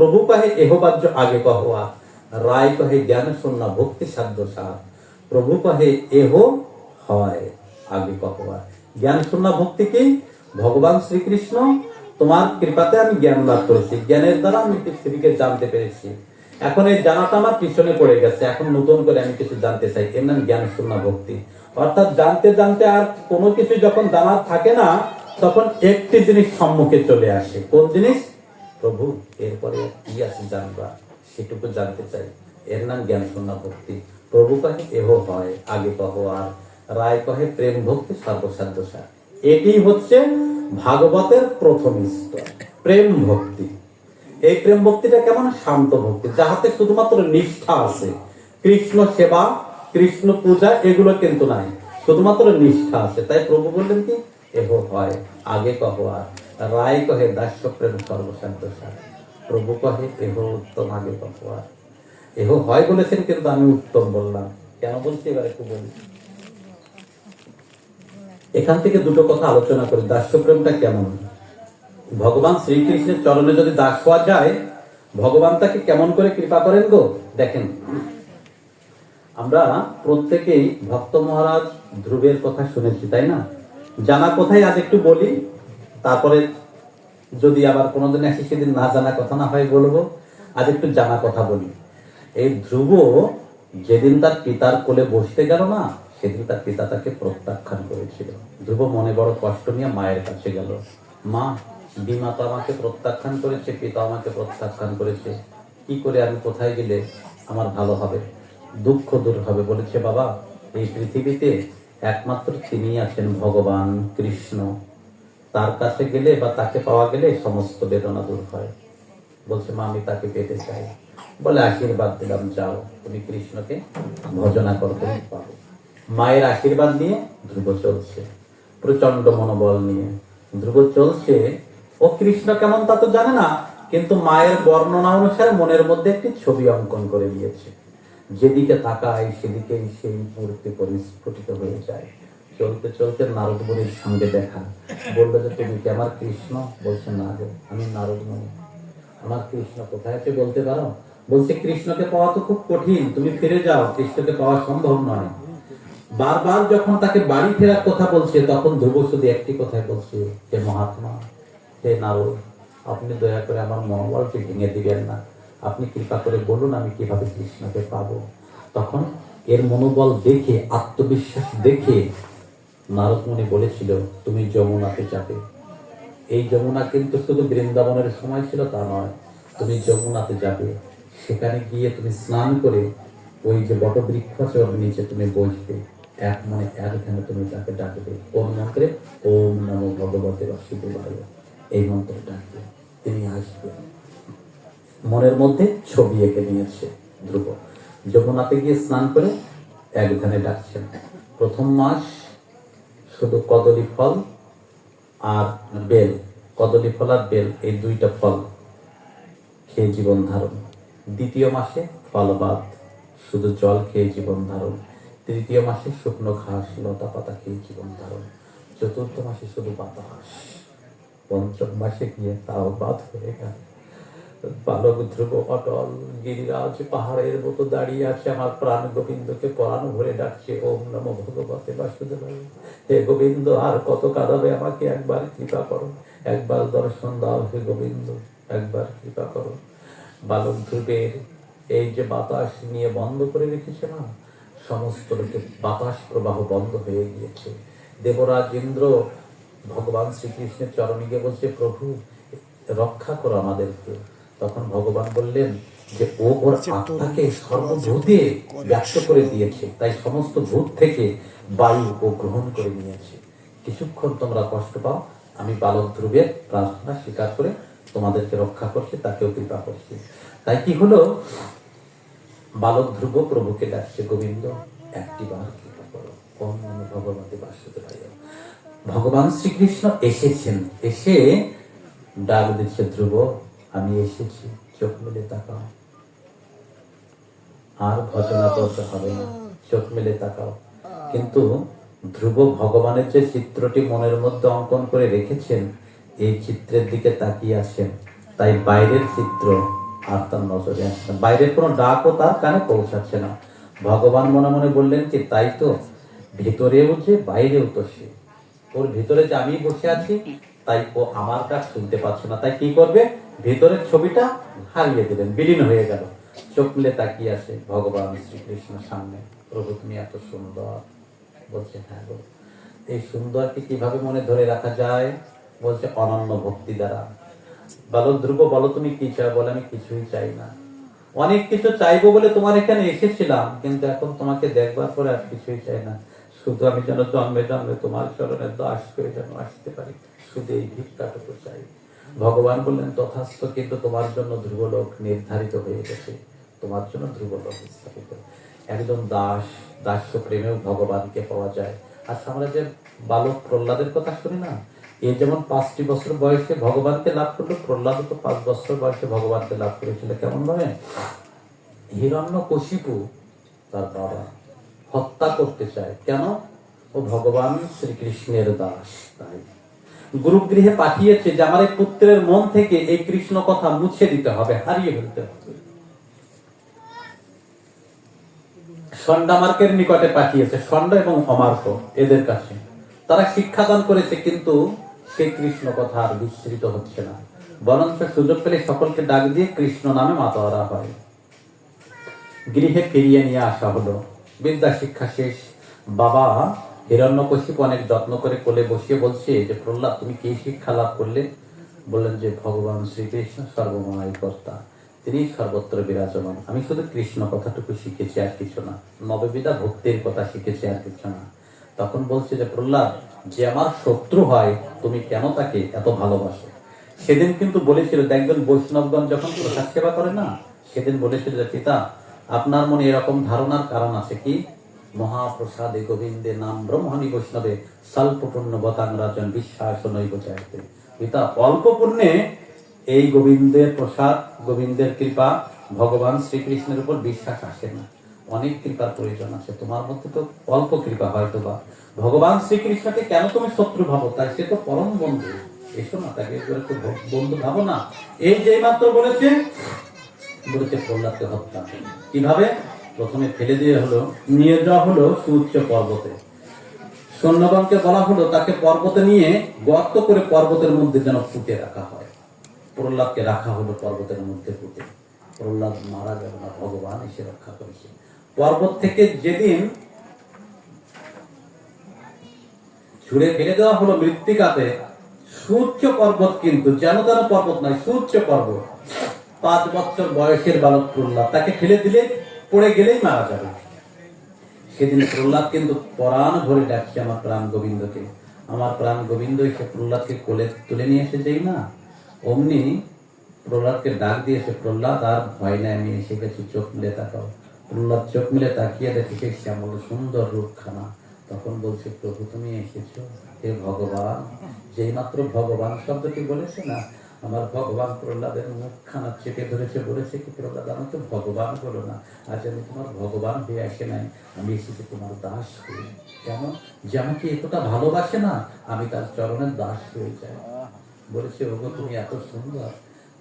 প্রভু কহে এহবাজ্য আগে কহয়া রায় কহে, জ্ঞান শূন্য, ভক্তি সাধ্য সার প্রভু কহে, এহ হয় আগে কহয়া জ্ঞান শূন্য, ভক্তি কি? ভগবান শ্রীকৃষ্ণ, তোমার কৃপাতে আমি জ্ঞান লাভ করেছি। জ্ঞানের দ্বারা আমি পৃথিবীকে জানতে পেরেছি। এখন এই জানাটা আমার পিছনে পড়ে গেছে। এখন নতুন করে আমি কিছু জানতে চাই। এর নাম জ্ঞান শূন্য, ভক্তি। অর্থাৎ জানতে জানতে আর কোনো কিছু যখন জানার থাকে না, তখন একটি জিনিস সম্মুখে চলে আসে। কোন জিনিস? প্রভু, এরপরে কি আছে জানবা? সেটুকু জানতে চাই। এর নাম জ্ঞান শূন্য ভক্তি। প্রভু কহে, এহ হয়, আগে কহ আর। রায় কহে, প্রেম ভক্তি সর্বসাধ্য সার। এটি হচ্ছে ভাগবতের প্রথম স্তর, প্রেম ভক্তি। এই প্রেম ভক্তিটা কেমন? শান্ত ভক্তি। যাহাতে শুধুমাত্র নিষ্ঠা আছে। কৃষ্ণ সেবা, কৃষ্ণ পূজা, এগুলো কিন্তু নাই। শুধুমাত্র নিষ্ঠা আছে। তাই প্রভু বললেন কি? এহ হয়, আগে কহ আর। রায় কহে, দাস্য প্রেম সর্বশান্ত সার প্রভু কহে, এহ উত্তম আগে কহ এহ হয় বলেছেন, কিন্তু আমি উত্তম বললাম। কেন বলছি? এবার একটু বলি। এখান থেকে দুটো কথা আলোচনা করি। দাস্য প্রেমটা কেমন? ভগবান শ্রীকৃষ্ণের চরণে যদি দাস হওয়া যায়, ভগবান তাকে কেমন করে কৃপা করেন গো? দেখেন, আমরা প্রত্যেকেই ভক্ত মহারাজ ধ্রুবের কথা শুনেছি, তাই না? জানা কোথায়? আজ একটু বলি। তারপরে যদি আবার কোনোদিন আসি সেদিন না জানা কথা না হয় বলব, আজ একটু জানা কথা বলি। এই ধ্রুব যেদিন তার পিতার কোলে বসতে গেল না, সেদিন তার পিতা তাকে প্রত্যাখ্যান করেছিল। ধ্রুব মনে বড় কষ্ট নিয়ে মায়ের কাছে গেল। মা, বিমা তো আমাকে প্রত্যাখ্যান করেছে, পিতা আমাকে প্রত্যাখ্যান করেছে। কি করে আমি কোথায় গেলে আমার ভালো হবে? দুঃখ দূর হবে, বলেছে বাবা। এই পৃথিবীতে একমাত্র তিনি আছেন ভগবান কৃষ্ণ। তার কাছে গেলে বা তাকে পাওয়া গেলে সমস্ত বেদনা দূর হয়। বলছে, মা, আমি তাকে পেতে চাই। বলে, আশীর্বাদ দিলাম, যাও। তুমি কৃষ্ণকে ভজনা করতে পাবো। মায়ের আশীর্বাদ নিয়ে ধ্রুব চলছে প্রচণ্ড মনোবল নিয়ে। ধ্রুব চলছে, ও কৃষ্ণ, কেমন তা তো জানে না, কিন্তু মায়ের বর্ণনা অনুসারে মনের মধ্যে একটি ছবি অঙ্কন করে দিয়েছে। যেদিকে তাকায়, সেদিকেই সেই মূর্তি পরিস্ফুটিত হয়ে যায়। চলতে চলতে নারদ মুনির সঙ্গে দেখা। বলল যে, তুমি কি আমার কৃষ্ণ? বলছে, না গো, আমি নারদ মুনি আমার কৃষ্ণ কোথায় আছে বলতে পারো? বলছে, কৃষ্ণকে পাওয়া তো খুব কঠিন। তুমি ফিরে যাও, কৃষ্ণকে পাওয়া সম্ভব নয়। বারবার যখন তাকে বাড়ি ফেরার কথা বলছে, তখন ধ্রুব শুধু একটি কথাই বলছে, হে মহাত্মা, হে নারদ, আপনি দয়া করে আমার মনোবলকে ভেঙে দিবেন না। আপনি কৃপা করে বলুন, আমি কীভাবে কৃষ্ণকে পাবো? তখন এর মনোবল দেখে, আত্মবিশ্বাস দেখে নারদ মুনি বলেছিল, তুমি যমুনাতে যাবে। এই যমুনা কিন্তু শুধু বৃন্দাবনের সময় ছিল তা নয়, তুমি যমুনাতে যাবে। সেখানে গিয়ে তুমি স্নান করে ওই যে বটবৃক্ষ আছে ওর নিচে তুমি বসবে। এক মনে এক তুমি তাকে ডাকবে কোন মন্ত্রে ওম নমো ভগবতে বাসুদেবায়। এই মন্ত্রে ডাকবে, তিনি আসবেন। মনের মধ্যে ছবি এঁকে নিয়েছে ধ্রুব। যমুনাতে গিয়ে স্নান করে এক ধ্যানে ডাকছেন। প্রথম মাস শুধু কদলী ফল আর বেল, কদলী ফল আর বেল, এই দুইটা ফল খেয়ে জীবন ধারণ। দ্বিতীয় মাসে ফলবাদ, শুধু জল খেয়ে জীবন ধারণ। তৃতীয় মাসে শুকনো ঘাস, লতা পাতা খেয়ে জীবন ধারণ। চতুর্থ মাসে শুধু বাতাস। পঞ্চম মাসে গিয়ে তাও বাদ হয়ে গেল। বালক ধ্রুব অটল, গিরিরাজ পাহাড়ের মতো দাঁড়িয়ে আছে আমার প্রাণ। গোবিন্দকে পরাণ ভরে ডাকছে, ওম নম ভগবতে বাসুদেবায়। হে গোবিন্দ, আর কত কাঁদাবে আমাকে? একবার কৃপা করো। একবার দর্শন দাও হে গোবিন্দ, একবার কৃপা করো। বালক ধ্রুবের এই যে বাতাস নিয়ে বন্ধ করে রেখেছে না সমস্ত বাতাস প্রবাহ বন্ধ হয়ে গিয়েছে। দেবরাজ ইন্দ্র, ভগবান শ্রীকৃষ্ণের চরণে গিয়ে বলছে, প্রভু, রক্ষা করো আমাদেরকে। তখন ভগবান বললেন যে ও ওর আত্মাকে সর্বভূতে ব্যক্ত করে দিয়েছে। তাই সমস্ত ভূত থেকে বায়ু ও গ্রহণ করে নিয়েছে। কিছুক্ষণ তোমরা কষ্ট পাও আমি বালক ধ্রুবের প্রার্থনা স্বীকার করে তোমাদেরকে রক্ষা করছি তাকেও কৃপা করছি। তাই কি হলো? বালক ধ্রুব প্রভুকে ডাকছে গোবিন্দ একটি বার কৃপা করো। কোন মনে ভগবতী বাসুদেব ভগবান শ্রীকৃষ্ণ এসেছেন। এসে ডাক দিচ্ছে ধ্রুব আমি এসেছি, চোখ মেলে তাকাও। আর ভজনা করতে হবে না, চোখ মেলে তাকাও। কিন্তু ধ্রুব ভগবানের যে চিত্রটি মনের মধ্যে অঙ্কন করে রেখেছেন, এই চিত্রের দিকে তাকিয়ে আসেন তাই বাইরের চিত্র আর তার নজরে আসছে না। বাইরের কোনো ডাকও তার কানে পৌঁছাচ্ছে না। ভগবান মনে মনে বললেন কি, তাই তো, ভেতরেও যে, বাইরেও তো সে। ওর ভেতরে যে আমি বসে আছি, তাই ও আমার কাজ শুনতে পাচ্ছে না। তাই কি করবে? ভেতরের ছবিটা হারিয়ে দেবেন বিলীন হয়ে গেল। চোখ মিলে তাকিয়ে আসে ভগবান শ্রীকৃষ্ণের সামনে। প্রভু, তুমি এত সুন্দর। বলছে হ্যাঁ গো। এই সুন্দরকে কীভাবে মনে ধরে রাখা যায়? বলছে, অনন্য ভক্তি দ্বারা। বলো, ধ্রুব, বলো তুমি কি চাও? বলে, আমি কিছুই চাই না। অনেক কিছু চাইব বলে তোমার এখানে এসেছিলাম, কিন্তু এখন তোমাকে দেখবার পরে আর কিছুই চাই না। শুধু আমি যেন জন্মে জন্মে তোমার চরণের দাস করে যেন আসতে পারি। শুধু এই ভিক্ষাটুকু চাই। ভগবান বললেন, তথাস্থ কিন্তু তোমার জন্য ধ্রুবলোক নির্ধারিত হয়ে গেছে। তোমার জন্য ধ্রুবলোক স্থাপিত। একজন দাস, দাস্য প্রেমেও ভগবানকে পাওয়া যায়। আর আমরা যে বালক প্রহ্লাদের কথা শুনি না, এ যেমন পাঁচটি বছর বয়সে ভগবানকে লাভ করল প্রহ্লাদ তো পাঁচ বছর বয়সে ভগবানকে লাভ করেছিল। কেমন ভাবে? হিরণ্য কশিপু, তার বাবা, হত্যা করতে চায়। কেন? ও ভগবান শ্রীকৃষ্ণের দাস, তাই। গুরুগৃহে পাঠিয়েছে যে আমার এই পুত্রের মন থেকে এই কৃষ্ণ কথা মুছে দিতে হবে, হারিয়ে ফেলতে হবে। সন্ডামার্কের নিকটে পাঠিয়েছে, সন্ড এবং অমার্ক এদের কাছে। তারা শিক্ষাদান করেছে, কিন্তু সেই কৃষ্ণ কথা আর বিস্তৃত হচ্ছে না। বরঞ্চ সুযোগ পেলে সকলকে ডাক দিয়ে কৃষ্ণ নামে মাতোয়ারা হয়। গৃহে ফিরিয়ে নিয়ে আসা হলো। বিদ্যা শিক্ষা শেষ। বাবা হিরণ্যকশিপ অনেক যত্ন করে কোলে বসিয়ে বলছে যে, প্রহ্লাদ, তুমি কি শিক্ষা লাভ করলে? বললেন যে, ভগবান শ্রীকৃষ্ণ সর্বময় কর্তা তিনি সর্বত্র বিরাজমান। আমি শুধু কৃষ্ণ কথাটুকু শিখেছি আর কিছু না। নববিধা ভক্তির কথা শিখেছি আর কিছু না। তখন বলছে যে, প্রহ্লাদ, যে আমার শত্রু হয়, তুমি কেন তাকে এত ভালোবাসো? সেদিন কিন্তু বলেছিল একজন বৈষ্ণবগণ যখন প্রসাদ সেবা করে না, সেদিন বলেছিল যে, পিতা, আপনার মনে এরকম ধারণার কারণ আছে কি? মহাপ্রসাদে গোবিন্দে নাম ব্রহ্মণী বৈষ্ণবে স্বল্প পুণ্য বতাং রাজন বিশ্বাস নৈব চাইতে পিতা অল্প পুণ্যে এই গোবিন্দের প্রসাদ, গোবিন্দের কৃপা ভগবান শ্রীকৃষ্ণের উপর বিশ্বাস আসে না। অনেক কৃপার প্রয়োজন আছে। তোমার মধ্যে তো অল্প কৃপা হয়তো বা। ভগবান শ্রীকৃষ্ণকে কেন তুমি শত্রু ভাবো? তাই সে তো পরম বন্ধু। এসো না তাকে বন্ধু ভাবো না। এই যে মাত্র বলেছে বলেছে প্রহ্লাদকে হত্যা। কীভাবে? প্রথমে ফেলে দিয়ে হলো, নিয়ে যাওয়া হলো সুউচ্চ পর্বতে। সৈন্যগণকে বলা হলো, তাকে পর্বতে নিয়ে গর্ত করে পর্বতের মধ্যে যেন ফুটে রাখা হয়। প্রহ্লাদকে রাখা হলো পর্বতের মধ্যে ফুটে প্রহ্লাদ মারা গেল না, ভগবান এসে রক্ষা করেছে। পর্বত থেকে যেদিন ছুড়ে ফেলে দেওয়া হলো মৃত্তিকাতে সূর্য পর্বত কিন্তু যেন তেন পর্বত নয় সূর্য পর্বত। পাঁচ বছর বয়সের বালক প্রহ্লাদ তাকে ফেলে দিলে পড়ে গেলেই মারা যাবে। সেদিন প্রহ্লাদ কিন্তু পরাণ ভরে ডাকছে আমার প্রাণ গোবিন্দকে। আমার প্রাণ গোবিন্দ এসে প্রহ্লাদকে কোলে তুলে নিয়ে এসে যাই না, অমনি প্রহ্লাদকে ডাক দিয়েছে প্রহ্লাদ, আর ভয় নাই, আমি এসে গেছি, চোখ মিলে তাকাও। প্রহ্লাদ চোখ মিলে তাকিয়ে দেখে সেই শ্যামল সুন্দর রূপখানা। তখন বলছে, প্রভু, তুমি এসেছ? হে ভগবান! যেই মাত্র ভগবান শব্দটি বলেছে না আমার ভগবান প্রহ্লাদের মুখখানা চেপে ধরেছে বলেছে কি প্রহ্লাদ তো ভগবান বলো না আজ আমি তোমার ভগবান হয়ে আসে নাই আমি এসেছি তোমার দাস হয়ে। কেন যে আমাকে এতটা ভালোবাসে না আমি তার চরণের দাস হয়ে যাই। বলেছে ওগো তুমি এত সুন্দর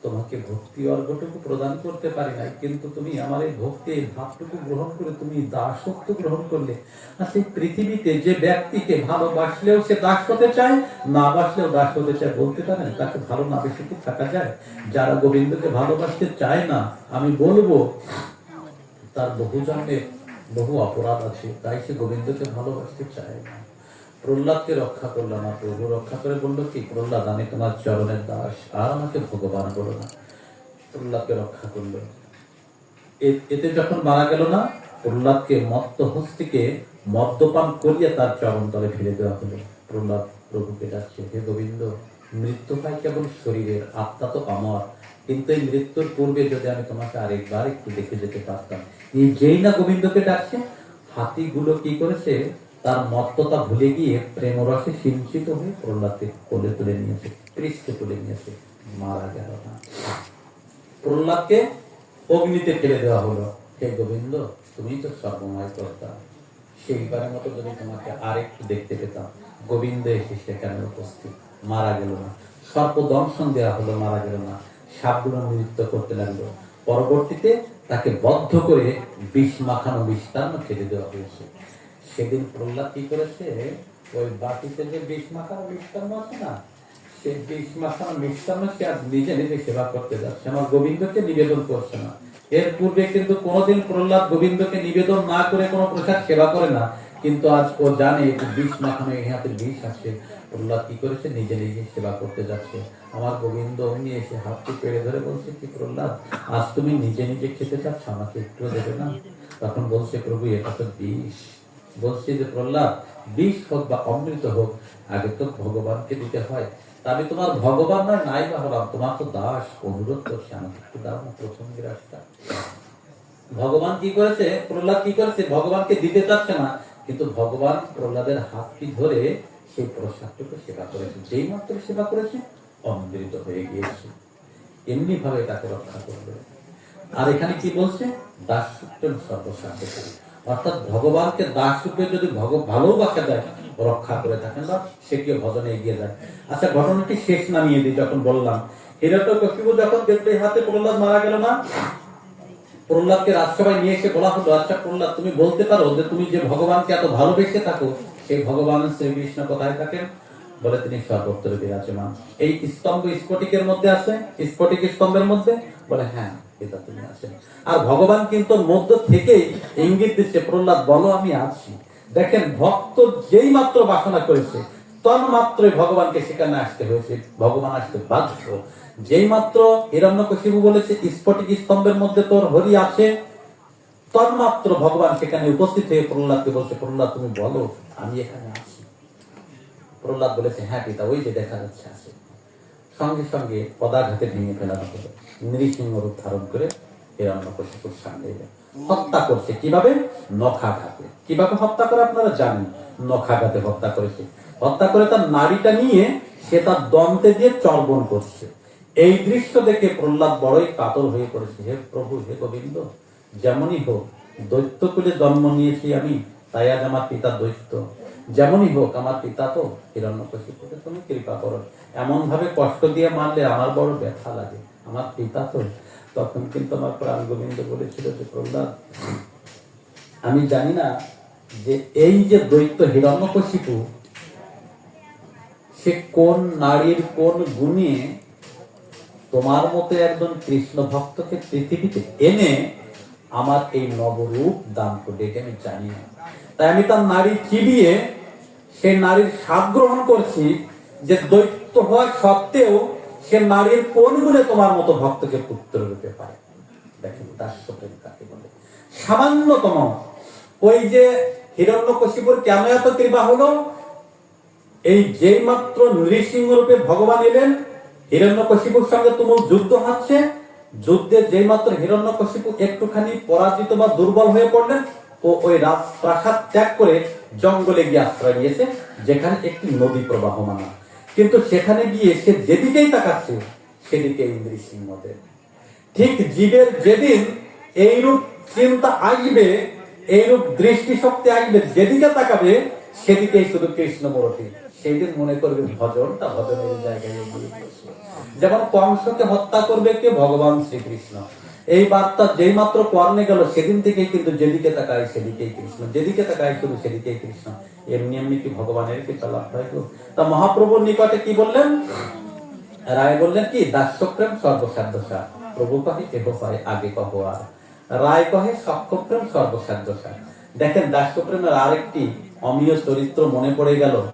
তোমাকে ভক্তি অর্ঘটুকু প্রদান করতে পারি নাই, কিন্তু তুমি আমার এই ভক্তি, এই ভাবটুকু গ্রহণ করে তুমি দাসত্ব গ্রহণ করলে। আর সেই পৃথিবীতে যে ব্যক্তিকে ভালোবাসলেও সে দাস হতে চায়, না বাসলেও দাস হতে চায় বলতে পারেন তাকে ভালো না বেশি থাকা যায়। যারা গোবিন্দকে ভালোবাসতে চায় না, আমি বলব, তার বহু জন্মের বহু অপরাধ আছে, তাই সে গোবিন্দকে ভালোবাসতে চায় না। প্রহ্লাদকে রক্ষা করল না, প্রভু রক্ষা করে বলল কি, প্রহ্লাদ, আমি তোমার চরণের দাস, আর আমাকে ভগবান বলো না। প্রহ্লাদকে রক্ষা করল। এতে যখন মারা গেল না, প্রহ্লাদকে মত্ত হস্তিকে মদ্যপান করিয়ে তার চরণ তলে ফেলে দেওয়া হলো। প্রহ্লাদ প্রভুকে ডাকছে, হে গোবিন্দ, মৃত্যু হয় কেবল শরীরের, আত্মা তো আমার কিন্তু এই মৃত্যুর পূর্বে যদি আমি তোমাকে আরেকবার একটু দেখে যেতে পারতাম। এই যেই না গোবিন্দকে ডাকছে, হাতিগুলো কি করেছে? তার মত্ততা ভুলে গিয়ে প্রেমরসে সিঞ্চিত হয়ে প্রহ্লাদকে কোলে তুলে নিয়েছে, পৃষ্ঠে তুলে নিয়েছে, মারা গেল না। প্রহ্লাদকে অগ্নিতে ফেলে দেওয়া হলো। হে গোবিন্দ, তুমি তো সর্বময় কর্তা। সেইবারের মতো যদি তোমাকে আরেকটু দেখতে পেতাম, গোবিন্দ এসে সেখানে উপস্থিত, মারা গেল না। সর্প দংশন দেওয়া হলো, মারা গেল না। সাপগুলো নৃত্য করতে লাগল। পরবর্তীতে তাকে বদ্ধ করে বিষ মাখানো মিষ্টান্ন খেতে দেওয়া হয়েছে। সেদিন প্রহ্লাদ কি করেছে? ওই বাটিতে যে বিষ মাখানো মিষ্টান্ন আছে না? সে বিষ মাখানো মিষ্টান্ন সে আজ নিজে নিজে সেবা করতে যাচ্ছে। আমার গোবিন্দকে নিবেদন করছে না। এর পূর্বে কিন্তু কোনোদিন প্রহ্লাদ গোবিন্দকে নিবেদন না করে কোনো প্রসাদ সেবা করে না। কিন্তু আজ ও জানে বিষ মাখানো এই হাতে বিষ আছে। প্রহ্লাদ কি করেছে? নিজে নিজে সেবা করতে যাচ্ছে। আমার গোবিন্দ অমনি এসে হাতটি পেড়ে ধরে বলছে, কি প্রহ্লাদ, আজ তুমি নিজে নিজে খেতে চাচ্ছ? আমাকে একটু দেবে না? তখন বলছে, প্রভু, এটা তো বিষ। যে প্রহ্লাদ বিষ হোক বা অমৃত হোক, আগে তো ভগবানকে দিতে হয়। আমি তোমার ভগবান নয় নাই বা হলাম। তোমার তো দাস, অনুরোধ করছে, আমাকে একটু দাও না প্রথম ভগবান কি করেছে? প্রহ্লাদ কি করেছে? ভগবানকে দিতে চাচ্ছে না, কিন্তু ভগবান প্রহ্লাদের হাতটি ধরে সেই প্রসাদটুকু সেবা করেছে। যেই মাত্র সেবা করেছে, অমৃত হয়ে গিয়েছে। এমনি ভাবে তাকে রক্ষা করবে। আর এখানে কি বলছে? দাস সূত্রের সর্বসাধ্য অর্থাৎ ভগবানকে দাস রূপে যদি ভালোবাসা দেয়, রক্ষা করে থাকেন বা সে কি ভজনে এগিয়ে যায়? আচ্ছা ঘটনাটি শেষ নামিয়ে দিই যখন বললাম। হিরণ্যকশিপু যখন দেবদের হাতে প্রহ্লাদ মারা গেল না, প্রহ্লাদকে রাজসভায় নিয়ে এসে বলা হলো আচ্ছা প্রহ্লাদ, তুমি বলতে পারো যে তুমি যে ভগবানকে এত ভালোবেসে থাকো, সেই ভগবান শ্রীকৃষ্ণ কোথায় থাকেন? বলে তিনি সর্বত্র বিরাজমান। এই স্তম্ভ স্ফটিকের মধ্যে আছে স্ফটিক স্তম্ভের মধ্যে? বলে হ্যাঁ এটা তুমি আছেন। আর ভগবান কিন্তু মধ্য থেকেই ইঙ্গিত দিচ্ছে, প্রহ্লাদ, বলো, আমি আছি। দেখেন, ভক্ত যেই মাত্র বাসনা করেছে, তন্মাত্রই ভগবানকে সেখানে আসতে হয়েছে, ভগবান আসতে বাধ্য। যেই মাত্র হিরণ্যকশিপু বলেছে, স্ফটিক স্তম্ভের মধ্যে তোর হরি আছে, তন্মাত্র ভগবান সেখানে উপস্থিত হয়ে প্রহ্লাদকে বলছে, প্রহ্লাদ, তুমি বলো, আমি এখানে আছি। প্রহ্লাদ বলেছে হ্যাঁ পিতা, ওই যে দেখা যাচ্ছে আছে। সঙ্গে সঙ্গে পদাঘাতে ভেঙে ফেলানো হলো। নৃসিংহ রূপ ধারণ করে হিরণ্যকশিপুর সামনে এলো। হত্যা করছে কীভাবে? নখাঘাতে। কীভাবে হত্যা করে আপনারা জানেন? নখাঘাতে হত্যা করেছে। হত্যা করে তার নারীটা নিয়ে সে তার দন্তে দিয়ে চর্বণ করছে। এই দৃশ্য দেখে প্রহ্লাদ বড়ই কাতর হয়ে পড়েছে। হে প্রভু, হে গোবিন্দ, যেমনই হোক দৈত্য কুলে জন্ম নিয়েছি আমি, তাই আজ আমার পিতা দৈত্য। যেমনই হোক, আমার পিতা তো হিরণ্যকশিপুকে তুমি কৃপা করো এমন ভাবে কষ্ট দিয়ে মারলে আমার বড় ব্যথা লাগে। আমার পিতা তো তখন কিন্তু আমার প্রাণ গোবিন্দ বলেছিল যে, প্রহ্লাদ, আমি জানি না যে এই যে দৈত্য হিরণ্যকশিপু, সে কোন নারীর কোন গুণে তোমার মতো একজন কৃষ্ণ ভক্তকে পৃথিবীতে এনে আমার এই নবরূপ দান করবে, এটা আমি জানি না। তাই আমি তার নারী চিবিয়ে সেই নারীর স্বাদ গ্রহণ করছি যে দৈত্য হওয়া সত্ত্বেও সে নারীর কোন গুণে তোমার মতো ভক্তকে পুত্র রূপে পায়? দেখেন দাস্য প্রেম কাকে বলে। সামান্যতম ওই যে হিরণ্যকশিপুর কেন এত কৃপা হলো? এই যেই মাত্র নৃসিংহ রূপে ভগবান এলেন, হিরণ্যকশিপুর সঙ্গে তুমুল যুদ্ধ হচ্ছে। যুদ্ধে যেই মাত্র হিরণ্যকশিপু একটুখানি পরাজিত বা দুর্বল হয়ে পড়লেন ও ওই রাজপ্রাসাদ ত্যাগ করে জঙ্গলে গিয়ে আশ্রয় নিয়েছে, যেখানে একটি নদী প্রবাহমান। কিন্তু সেখানে গিয়ে সে যেদিকেই তাকাচ্ছে, সেদিকে নৃসিংহদেব ঠিক জীবের যেদিন এইরূপ চিন্তা আসবে, এইরূপ দৃষ্টি শক্তি আসবে, যেদিকে তাকাবে, সেদিকেই শুধু কৃষ্ণ মূর্তি সেদিন মনে করবে ভজনটা ভজনের জায়গায়। যেমন কংসকে হত্যা করবে কে? ভগবান শ্রীকৃষ্ণ। এই বার্তা যেই মাত্র কর্ণে গেল, সেদিন থেকেই কিন্তু যেদিকে তাকায় সেদিকেই কৃষ্ণ, যেদিকে তাকায় শুধু সেদিকেই কৃষ্ণ। এমনি এমনি কি ভগবানের কি লাভ হয় তা মহাপ্রভুর নিকটে কি বললেন? রায় বললেন কি দাস্যপ্রেম সর্বসাধ্য সার প্রভু কহে কেহ পায় আগে কহ আর। রায় কহে সক্ষপ্রেম সর্বসাধ্য সার দেখেন দাস্যপ্রেমের আরেকটি অমীয় চরিত্র মনে পড়ে গেল।